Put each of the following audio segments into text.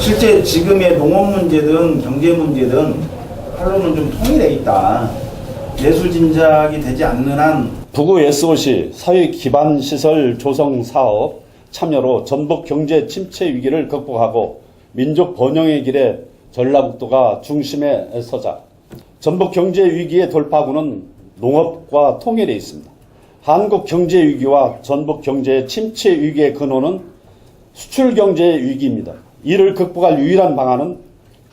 실제 지금의 농업 문제든 경제 문제든 칼로는 좀 통일해 있다. 내수 진작이 되지 않는 한 부구 SOC 사회 기반 시설 조성 사업 참여로 전북 경제 침체 위기를 극복하고 민족 번영의 길에 전라북도가 중심에 서자. 전북 경제 위기의 돌파구는 농업과 통일에 있습니다. 한국 경제 위기와 전북 경제 침체 위기의 근원은 수출 경제 위기입니다. 이를 극복할 유일한 방안은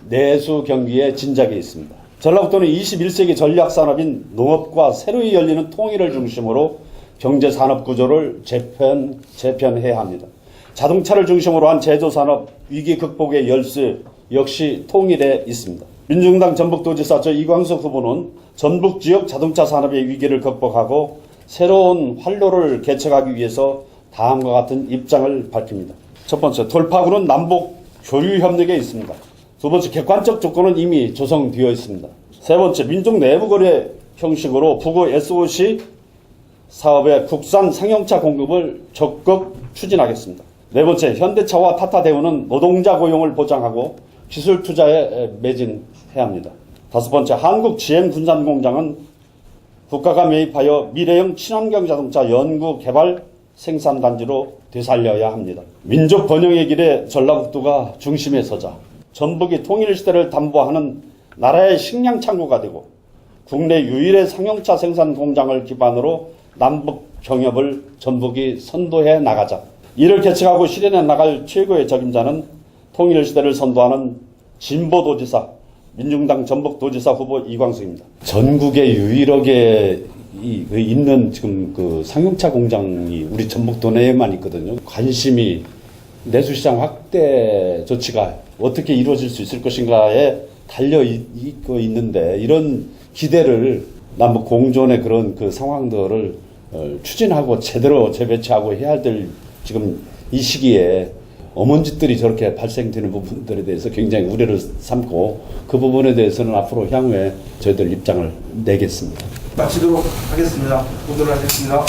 내수 경기의 진작에 있습니다. 전라북도는 21세기 전략 산업인 농업과 새로이 열리는 통일을 중심으로 경제 산업 구조를 재편 재편해야 합니다. 자동차를 중심으로 한 제조 산업 위기 극복의 열쇠 역시 통일에 있습니다. 민중당 전북도지사 저 이광석 후보는 전북 지역 자동차 산업의 위기를 극복하고 새로운 활로를 개척하기 위해서 다음과 같은 입장을 밝힙니다. 첫 번째, 돌파구는 남북 교류 협력에 있습니다. 두 번째, 객관적 조건은 이미 조성되어 있습니다. 세 번째, 민족 내부 거래 형식으로 부고 SOC 사업의 국산 상용차 공급을 적극 추진하겠습니다. 네 번째, 현대차와 타타 대우는 노동자 고용을 보장하고 기술 투자에 매진해야 합니다. 다섯 번째, 한국 GM 군산 공장은 국가가 매입하여 미래형 친환경 자동차 연구 개발 생산단지로 되살려야 합니다. 민족 번영의 길에 전라북도가 중심에 서자 전북이 통일시대를 담보하는 나라의 식량 창구가 되고 국내 유일의 상용차 생산 공장을 기반으로 남북 경협을 전북이 선도해 나가자. 이를 개척하고 실현해 나갈 최고의 적임자는 통일시대를 선도하는 진보도지사 민중당 전북도지사 후보 이광수입니다. 전국에 유일하게 이- 그 있는 지금 그 상용차 공장이 우리 전북도 내에만 있거든요. 관심이 내수시장 확대 조치가 어떻게 이루어질 수 있을 것인가에 달려 있- 있고 있는데 이런 기대를 남북 공존의 그런 그 상황들을 어, 추진하고 제대로 재배치하고 해야 될 지금 이 시기에 어먼짓들이 저렇게 발생되는 부분들에 대해서 굉장히 우려를 삼고 그 부분에 대해서는 앞으로 향후에 저희들 입장을 내겠습니다. 마치도록 하겠습니다. 보도록 하겠습니다.